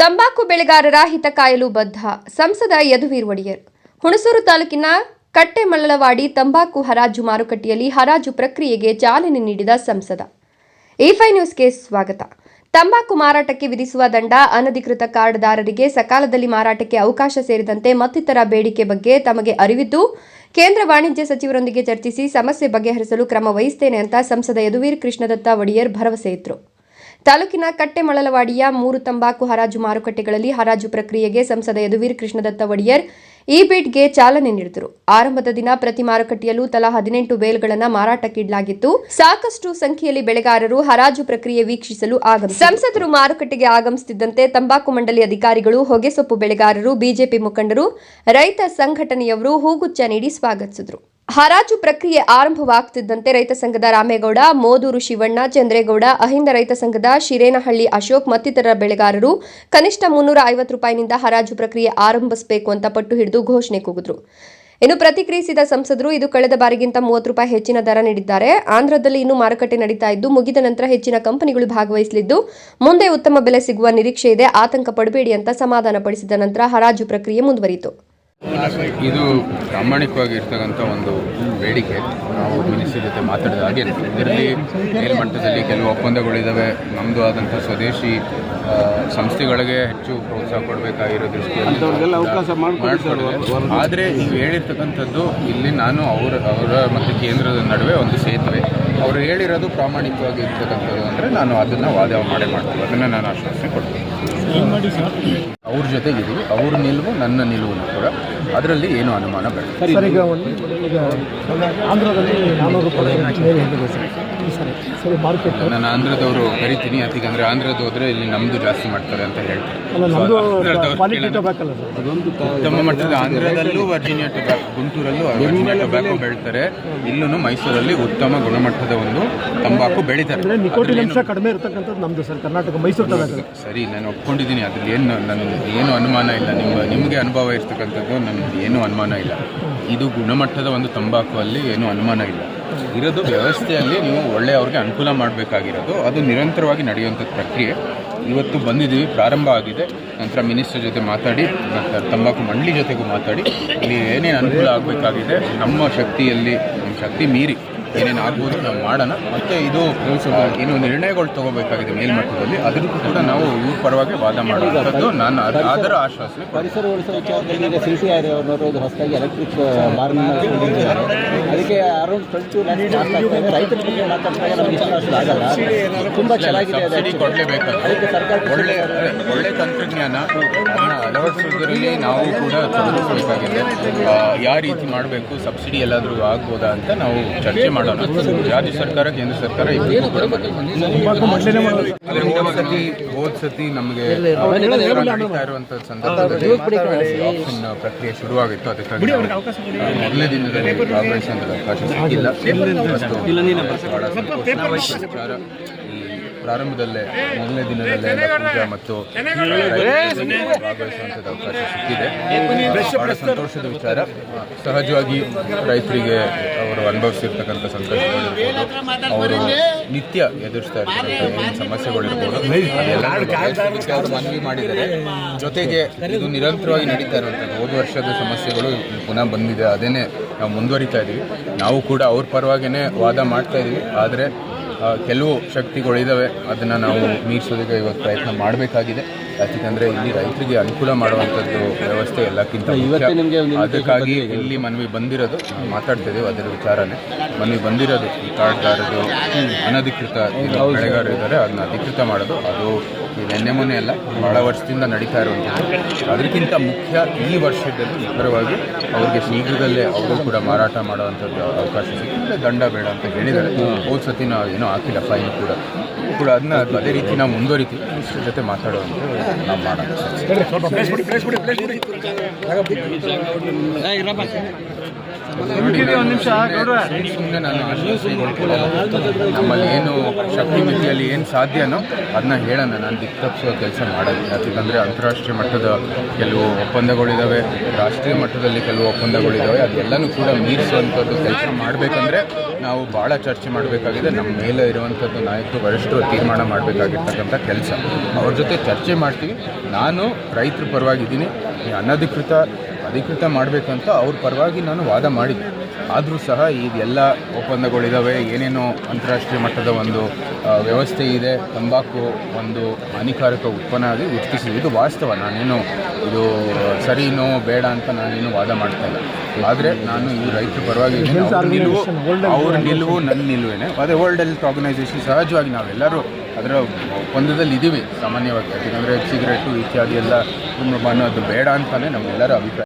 ತಂಬಾಕು ಬೆಳೆಗಾರರ ಹಿತ ಕಾಯಲು ಬದ್ಧ ಸಂಸದ ಯದುವೀರ್ ಒಡೆಯರ್. ಹುಣಸೂರು ತಾಲೂಕಿನ ಕಟ್ಟೆಮಳ್ಳವಾಡಿ ತಂಬಾಕು ಹರಾಜು ಮಾರುಕಟ್ಟೆಯಲ್ಲಿ ಹರಾಜು ಪ್ರಕ್ರಿಯೆಗೆ ಚಾಲನೆ ನೀಡಿದ ಸಂಸದ. ಇಫೈ ನ್ಯೂಸ್ಗೆ ಸ್ವಾಗತ. ತಂಬಾಕು ಮಾರಾಟಕ್ಕೆ ವಿಧಿಸುವ ದಂಡ ಅನಧಿಕೃತ ಕಾರ್ಡ್ದಾರರಿಗೆ ಸಕಾಲದಲ್ಲಿ ಮಾರಾಟಕ್ಕೆ ಅವಕಾಶ ಸೇರಿದಂತೆ ಮತ್ತಿತರ ಬೇಡಿಕೆ ಬಗ್ಗೆ ತಮಗೆ ಅರಿವಿದ್ದು, ಕೇಂದ್ರ ವಾಣಿಜ್ಯ ಸಚಿವರೊಂದಿಗೆ ಚರ್ಚಿಸಿ ಸಮಸ್ಯೆ ಬಗೆಹರಿಸಲು ಕ್ರಮ ವಹಿಸುತ್ತೇನೆ ಅಂತ ಸಂಸದ ಯದುವೀರ್ ಕೃಷ್ಣದತ್ತ ಒಡೆಯರ್ ಭರವಸೆ ಇತ್ತರು ತಾಲೂಕಿನ ಕಟ್ಟೆಮಳಲವಾಡಿಯ ಮೂರು ತಂಬಾಕು ಹರಾಜು ಮಾರುಕಟ್ಟೆಗಳಲ್ಲಿ ಹರಾಜು ಪ್ರಕ್ರಿಯೆಗೆ ಸಂಸದ ಯದುವೀರ್ ಕೃಷ್ಣದತ್ತ ಒಡೆಯರ್ ಈ ಬಿಡ್ಗೆ ಚಾಲನೆ ನೀಡಿದರು. ಆರಂಭದ ದಿನ ಪ್ರತಿ ಮಾರುಕಟ್ಟೆಯಲ್ಲೂ ತಲಾ ಹದಿನೆಂಟು ಬೇಲ್ಗಳನ್ನು ಮಾರಾಟಕ್ಕಿಡಲಾಗಿತ್ತು. ಸಾಕಷ್ಟು ಸಂಖ್ಯೆಯಲ್ಲಿ ಬೆಳೆಗಾರರು ಹರಾಜು ಪ್ರಕ್ರಿಯೆ ವೀಕ್ಷಿಸಲು ಆಗಮಿಸಿದರು ಸಂಸದರು ಮಾರುಕಟ್ಟೆಗೆ ಆಗಮಿಸುತ್ತಿದ್ದಂತೆ ತಂಬಾಕು ಮಂಡಳಿ ಅಧಿಕಾರಿಗಳು ಹೊಗೆಸೊಪ್ಪು ಬೆಳೆಗಾರರು, ಬಿಜೆಪಿ ಮುಖಂಡರು, ರೈತ ಸಂಘಟನೆಯವರು ಹೂಗುಚ್ಚ ನೀಡಿ ಸ್ವಾಗತಿಸಿದರು. ಹರಾಜು ಪ್ರಕ್ರಿಯೆ ಆರಂಭವಾಗುತ್ತಿದ್ದಂತೆ ರೈತ ಸಂಘದ ರಾಮೇಗೌಡ, ಮೋದೂರು ಶಿವಣ್ಣ, ಚಂದ್ರೇಗೌಡ, ಅಹಿಂದ ರೈತ ಸಂಘದ ಶಿರೇನಹಳ್ಳಿ ಅಶೋಕ್ ಮತ್ತಿತರ ಬೆಳೆಗಾರರು ಕನಿಷ್ಠ ಮುನ್ನೂರ ಐವತ್ತು ರೂಪಾಯಿನಿಂದ ಹರಾಜು ಪ್ರಕ್ರಿಯೆ ಆರಂಭಿಸಬೇಕು ಅಂತ ಪಟ್ಟು ಹಿಡಿದು ಘೋಷಣೆ ಕೂಗಿದ್ರು. ಇನ್ನು ಪ್ರತಿಕ್ರಿಯಿಸಿದ ಸಂಸದರು ಇದು ಕಳೆದ ಬಾರಿಗಿಂತ ಮೂವತ್ತು ರೂಪಾಯಿ ಹೆಚ್ಚಿನ ದರ ನೀಡಿದ್ದಾರೆ. ಆಂಧ್ರದಲ್ಲಿ ಇನ್ನೂ ಮಾರುಕಟ್ಟೆ ನಡೀತಾ ಇದ್ದು, ಮುಗಿದ ನಂತರ ಹೆಚ್ಚಿನ ಕಂಪನಿಗಳು ಭಾಗವಹಿಸಲಿದ್ದು, ಮುಂದೆ ಉತ್ತಮ ಬೆಲೆ ಸಿಗುವ ನಿರೀಕ್ಷೆ ಇದೆ. ಆತಂಕ ಪಡಬೇಡಿ ಅಂತ ಸಮಾಧಾನಪಡಿಸಿದ ನಂತರ ಹರಾಜು ಪ್ರಕ್ರಿಯೆ ಮುಂದುವರಿಯಿತು. ಇದು ಪ್ರಾಮಾಣಿಕವಾಗಿ ಇರ್ತಕ್ಕಂಥ ಒಂದು ಬೇಡಿಕೆ. ನಾವು ಮಿನಿಸ್ಟ್ರಿ ಜೊತೆ ಮಾತಾಡಿದ ಹಾಗೆ ಇದರಲ್ಲಿ ಮೇಲ್ಮಟ್ಟದಲ್ಲಿ ಕೆಲವು ಒಪ್ಪಂದಗಳಿದ್ದಾವೆ ನಮ್ಮದು ಆದಂಥ ಸ್ವದೇಶಿ ಸಂಸ್ಥೆಗಳಿಗೆ ಹೆಚ್ಚು ಪ್ರೋತ್ಸಾಹ ಕೊಡಬೇಕಾಗಿರೋ ದೃಷ್ಟಿಯಲ್ಲಿ ಆದರೆ ನೀವು ಹೇಳಿರ್ತಕ್ಕಂಥದ್ದು ಇಲ್ಲಿ ನಾನು ಅವರ ಅವರ ಮತ್ತು ಕೇಂದ್ರದ ನಡುವೆ ಒಂದು ಸೇತುವೆ. ಅವರು ಹೇಳಿರೋದು ಪ್ರಾಮಾಣಿಕವಾಗಿ ಇರ್ತಕ್ಕಂಥದ್ದು ಅಂದರೆ ನಾನು ಅದನ್ನು ವಾದ ಮಾಡೇ ಮಾಡ್ತೀನಿ. ಅದನ್ನು ನಾನು ಆಶ್ವಾಸನೆ ಕೊಡ್ತೀನಿ. ಅವ್ರ ಜೊತೆಗಿದ್ದೀವಿ. ಅವ್ರ ನಿಲುವು ನನ್ನ ನಿಲುವು ಕೂಡ ಅದರಲ್ಲಿ ಏನು ಅನುಮಾನ ಬೇಡ. ಸರ್ ಈಗ ಒಂದು ಈಗ ಆಂಧ್ರದಲ್ಲಿ ನಾನ್ನೂರು ರೂಪಾಯಿ ಸರ್ ಮಾರ್ಕೆಟ್ ನಾನು ಆಂಧ್ರದವರು ಕರಿತೀನಿ ಯಾಕಂದ್ರೆ ಆಂಧ್ರದ ಹೋದ್ರೆ ಇಲ್ಲಿ ನಮ್ದು ಜಾಸ್ತಿ ಮಾಡ್ತಾರೆ ಅಂತ ಹೇಳ್ತಾರೆ ಅಲ್ಲ ನಮ್ಮದು ಕ್ವಾಲಿಟಿ ಕೇಳೋಣ. ಟೊಬ್ಯಾಕಲ್ಲ ಸರ್. ಅದೊಂದು ಉತ್ತಮ ಮಟ್ಟದ ಆಂಧ್ರದಲ್ಲೂ ವರ್ಜಿನಿಯಾ ಟೊಬ್ಯಾಕೋ ಗುಂಟೂರಲ್ಲೂ ವರ್ಜಿನಿಯಾ ಟೊಬ್ಯಾಕೋ ಬೆಳಿತಾರೆ. ಇಲ್ಲೂ ಮೈಸೂರಲ್ಲಿ ಉತ್ತಮ ಗುಣಮಟ್ಟದ ಒಂದು ತಂಬಾಕು ಬೆಳೀತಾರೆ. ನಿಕೋಟಿನ್ ಅಂಶ ಕಡಿಮೆ ಇರತಕ್ಕಂಥದ್ದು ನಮ್ಮದು ಸರ್ ಕರ್ನಾಟಕ ಮೈಸೂರು ಸರಿ ನಾನು ಒಪ್ಕೊಂಡಿದ್ದೀನಿ. ಅದ್ರಲ್ಲಿ ಏನು ನನ್ನ ಏನು ಅನುಮಾನ ಇಲ್ಲ. ನಿಮ್ಮ ನಿಮಗೆ ಅನುಭವ ಇರ್ತಕ್ಕಂಥದ್ದು ನನಗೆ ಏನೂ ಅನುಮಾನ ಇಲ್ಲ. ಇದು ಗುಣಮಟ್ಟದ ಒಂದು ತಂಬಾಕು ಅಲ್ಲಿ ಏನೂ ಅನುಮಾನ ಇಲ್ಲ. ಇರೋದು ವ್ಯವಸ್ಥೆಯಲ್ಲಿ ನೀವು ಒಳ್ಳೆಯವ್ರಿಗೆ ಅನುಕೂಲ ಮಾಡಬೇಕಾಗಿರೋದು. ಅದು ನಿರಂತರವಾಗಿ ನಡೆಯುವಂಥ ಪ್ರಕ್ರಿಯೆ. ಇವತ್ತು ಬಂದಿದ್ದೀವಿ, ಪ್ರಾರಂಭ ಆಗಿದೆ. ನಂತರ ಮಿನಿಸ್ಟರ್ ಜೊತೆ ಮಾತಾಡಿ ನಂತರ ತಂಬಾಕು ಮಂಡಳಿ ಜೊತೆಗೂ ಮಾತಾಡಿ. ಇಲ್ಲಿ ಏನೇನು ಅನುಕೂಲ ಆಗಬೇಕಾಗಿದೆ, ನಮ್ಮ ಶಕ್ತಿಯಲ್ಲಿ, ನಮ್ಮ ಶಕ್ತಿ ಮೀರಿ. ಏನೇನು ಆಗ್ಬೋದು ನಾವು ಮಾಡೋಣ. ಮತ್ತು ಇದು ಏನು ನಿರ್ಣಯಗಳು ತಗೋಬೇಕಾಗಿದೆ ಮೇಲ್ಮಟ್ಟದಲ್ಲಿ ಅದಕ್ಕೂ ಕೂಡ ನಾವು ಇವ್ರ ಪರವಾಗಿ ವಾದ ಮಾಡುವಂಥದ್ದು ನಾನು ಅದ್- ಅದರ ಆಶ್ವಾಸನೆ ಪರಿಸರ ಉಳಿಸುವ ವಿಚಾರದಲ್ಲಿ ಈಗ ಸಿ ಸಿ ಆರ್ ಅವರು ಹೊಸದಾಗಿ ಎಲೆಕ್ಟ್ರಿಕ್ ಕೊಂಡಿದ್ದಾರೆ ಅದಕ್ಕೆ ಅರೌಂಡ್ ಟ್ವೆಂಟಿ ರೈತರ ಬಗ್ಗೆ ಮಾತಾಡಿದಾಗ ನಮ್ಗೆ ಇಷ್ಟ ಆಗಲ್ಲ. ತುಂಬ ಚೆನ್ನಾಗಿದೆ ಸಬ್ಸಿಡಿ ಕೊಡಲೇಬೇಕಾಗುತ್ತೆ ಅದಕ್ಕೆ ಸರ್ಕಾರ ಒಳ್ಳೆ ಒಳ್ಳೆ ತಂತ್ರಜ್ಞಾನ ಅಳವಡಿಸೋದ್ರಲ್ಲಿ ನಾವು ಕೂಡ ತೊಡಗಿಸಬೇಕಾಗಿದೆ. ಯಾವ ರೀತಿ ಮಾಡಬೇಕು ಸಬ್ಸಿಡಿ ಎಲ್ಲಾದರೂ ಆಗ್ಬೋದಾ ಅಂತ ನಾವು ಚರ್ಚೆ ಮಾಡೋಣ. ರಾಜ್ಯ ಸರ್ಕಾರ ಕೇಂದ್ರ ಸರ್ಕಾರ ಹೋದ ಸತಿ ಹೋದ ಸತಿ ನಮಗೆ ನಡೀತಾ ಇರುವಂತ ಸಂದರ್ಭದಲ್ಲಿ ಆಪ್ಷನ್ ಪ್ರಕ್ರಿಯೆ ಶುರುವಾಗಿತ್ತು. ಅದಕ್ಕಾಗಿ ಮೊದಲನೇ ದಿನದಲ್ಲಿ ಅವಕಾಶ ಸಿಕ್ಕಿಲ್ಲ. ಇವತ್ತು ಬಹಳ ಸಂತೋಷ. ವಿಚಾರ. ಪ್ರಾರಂಭದಲ್ಲೇ ಮೊದಲನೇ ದಿನದಲ್ಲೇ ಪೂಜಾ ಮತ್ತು ಭಾಗವಹಿಸುವಂತಹ ಭಾಗವಹಿಸುವಂಥದ್ದು ಅವಕಾಶ ಸಿಕ್ಕಿದೆ. ಬಹಳ ಸಂತೋಷದ ವಿಚಾರ. ಸಹಜವಾಗಿ ರೈತರಿಗೆ ಅವರು ಅನುಭವಿಸಿರ್ತಕ್ಕಂಥ ಸಂಕಷ್ಟಗಳಿರ್ಬೋದು ಅವರು ನಿತ್ಯ ಎದುರಿಸ್ತಾ ಇರ್ತಕ್ಕಂಥ ಏನು ಸಮಸ್ಯೆಗಳಿರ್ಬೋದು ಅವರು ಮನವಿ ಮಾಡಿದರೆ ಜೊತೆಗೆ ಇದು ನಿರಂತರವಾಗಿ ನಡೀತಾ ಇರುವಂಥದ್ದು ಹೋದ ವರ್ಷದ ಸಮಸ್ಯೆಗಳು ಪುನಃ ಬಂದಿದೆ. ಅದೇನೇ ನಾವು ಮುಂದುವರಿತಾ ಇದ್ದೀವಿ ನಾವು ಕೂಡ ಅವ್ರ ಪರವಾಗಿನೇ ವಾದ ಮಾಡ್ತಾ ಇದ್ದೀವಿ ಆದರೆ ಕೆಲವು ಶಕ್ತಿಗಳಿದ್ದಾವೆ ಅದನ್ನು ನಾವು ಮೀರಿಸೋದಕ್ಕೆ ಇವತ್ತು ಪ್ರಯತ್ನ ಮಾಡಬೇಕಾಗಿದೆ. ಯಾಕಂದರೆ ಇಲ್ಲಿ ರೈತರಿಗೆ ಅನುಕೂಲ ಮಾಡುವಂಥದ್ದು ವ್ಯವಸ್ಥೆ ಎಲ್ಲಕ್ಕಿಂತ ಮುಖ್ಯ. ಅದಕ್ಕಾಗಿ ಇಲ್ಲಿ ಮನವಿ ಬಂದಿರೋದು ನಾವು ಮಾತಾಡ್ತಾ ಇದ್ದೀವಿ ಅದರ ವಿಚಾರನೇ. ಮನವಿ ಬಂದಿರೋದು ಈ ಕಾರ್ಡ್ದಾರದು ಅನಧಿಕೃತ ಬೆಳೆಗಾರರು ಇದ್ದಾರೆ ಅದನ್ನ ಅಧಿಕೃತ ಮಾಡೋದು. ಅದು ನಿನ್ನೆ ಮೊನ್ನೆ ಅಲ್ಲ ಬಹಳ ವರ್ಷದಿಂದ ನಡೀತಾ ಇರುವಂಥದ್ದು. ಅದಕ್ಕಿಂತ ಮುಖ್ಯ ಈ ವರ್ಷದಲ್ಲಿ ನಿಖರವಾಗಿ ಅವ್ರಿಗೆ ಶೀಘ್ರದಲ್ಲೇ ಅವರು ಕೂಡ ಮಾರಾಟ ಮಾಡುವಂಥದ್ದು ಅವಕಾಶ ಸಿಕ್ಕಿದ್ರೆ ದಂಡ ಬೇಡ ಅಂತ ಹೇಳಿದ್ದಾರೆ. ಹೋದ ಸತಿ ನಾವು ಏನೋ ಹಾಕಿಲ್ಲ ಫೈನ್ ಕೂಡ. ಕೂಡ ಅದನ್ನ ಅದೇ ರೀತಿ ನಾವು ಮುಂದುವರಿತೀವಿ ಜೊತೆ ಮಾತಾಡುವಂಥ ಮಾಡೋಣ. ನಮ್ಮಲ್ಲಿ ಏನು ಶಕ್ತಿ ಮಿತಿಯಲ್ಲಿ ಏನು ಸಾಧ್ಯನೋ ಅದನ್ನ ಹೇಳೋಣ. ನಾನು ದಿಕ್ಕು ತಪ್ಪಿಸೋ ಕೆಲಸ ಮಾಡೋದು ಯಾಕಂದರೆ ಅಂತಾರಾಷ್ಟ್ರೀಯ ಮಟ್ಟದ ಕೆಲವು ಒಪ್ಪಂದಗಳಿದ್ದಾವೆ ರಾಷ್ಟ್ರೀಯ ಮಟ್ಟದಲ್ಲಿ ಕೆಲವು ಒಪ್ಪಂದಗಳಿದ್ದಾವೆ ಅದೆಲ್ಲನೂ ಕೂಡ ಮೀರಿಸುವಂಥದ್ದು ಕೆಲಸ ಮಾಡಬೇಕಂದ್ರೆ ನಾವು ಭಾಳ ಚರ್ಚೆ ಮಾಡಬೇಕಾಗಿದೆ. ನಮ್ಮ ಮೇಲೆ ಇರುವಂಥದ್ದು ನಾಯಕರು ವರಿಷ್ಠರು ತೀರ್ಮಾನ ಮಾಡಬೇಕಾಗಿರ್ತಕ್ಕಂಥ ಕೆಲಸ. ಅವ್ರ ಜೊತೆ ಚರ್ಚೆ ಮಾಡ್ತೀವಿ. ನಾನು ರೈತರ ಪರವಾಗಿದ್ದೀನಿ. ಈ ಅನಧಿಕೃತ ಅಧಿಕೃತ ಮಾಡಬೇಕಂತ ಅವ್ರ ಪರವಾಗಿ ನಾನು ವಾದ ಮಾಡಿದ್ದೆ. ಆದರೂ ಸಹ ಇದೆಲ್ಲ ಒಪ್ಪಂದಗಳಿದ್ದಾವೆ. ಏನೇನೋ ಅಂತಾರಾಷ್ಟ್ರೀಯ ಮಟ್ಟದ ಒಂದು ವ್ಯವಸ್ಥೆ ಇದೆ. ತಂಬಾಕು ಒಂದು ಹಾನಿಕಾರಕ ಉತ್ಪನ್ನ ಆಗಿ ಉತ್ಕಿಸಿದೆ ಇದು ವಾಸ್ತವ. ನಾನೇನು ಇದು ಸರಿನೋ ಬೇಡ ಅಂತ ನಾನೇನು ವಾದ ಮಾಡ್ತಾ ಇಲ್ಲ. ಆದರೆ ನಾನು ಈ ರೈತರ ಪರವಾಗಿ ನಿಲುವು ಅವ್ರ ನಿಲುವು ನನ್ನ ನಿಲುವೇನೆ. ಅದೇ ವರ್ಲ್ಡ್ ಹೆಲ್ತ್ ಆರ್ಗನೈಸೇಷನ್ ಸಹಜವಾಗಿ ನಾವೆಲ್ಲರೂ ಅದರ ಒಪ್ಪಂದದಲ್ಲಿ ಇದ್ದೀವಿ ಸಾಮಾನ್ಯವಾಗಿ ಯಾಕೆಂದರೆ ಸಿಗರೇಟು ಇತ್ಯಾದಿ ಎಲ್ಲ ಧೂಮ್ರಪಾನ ಅದು ಬೇಡ ಅಂತಲೇ ನಮ್ಮೆಲ್ಲರ ಅಭಿಪ್ರಾಯ.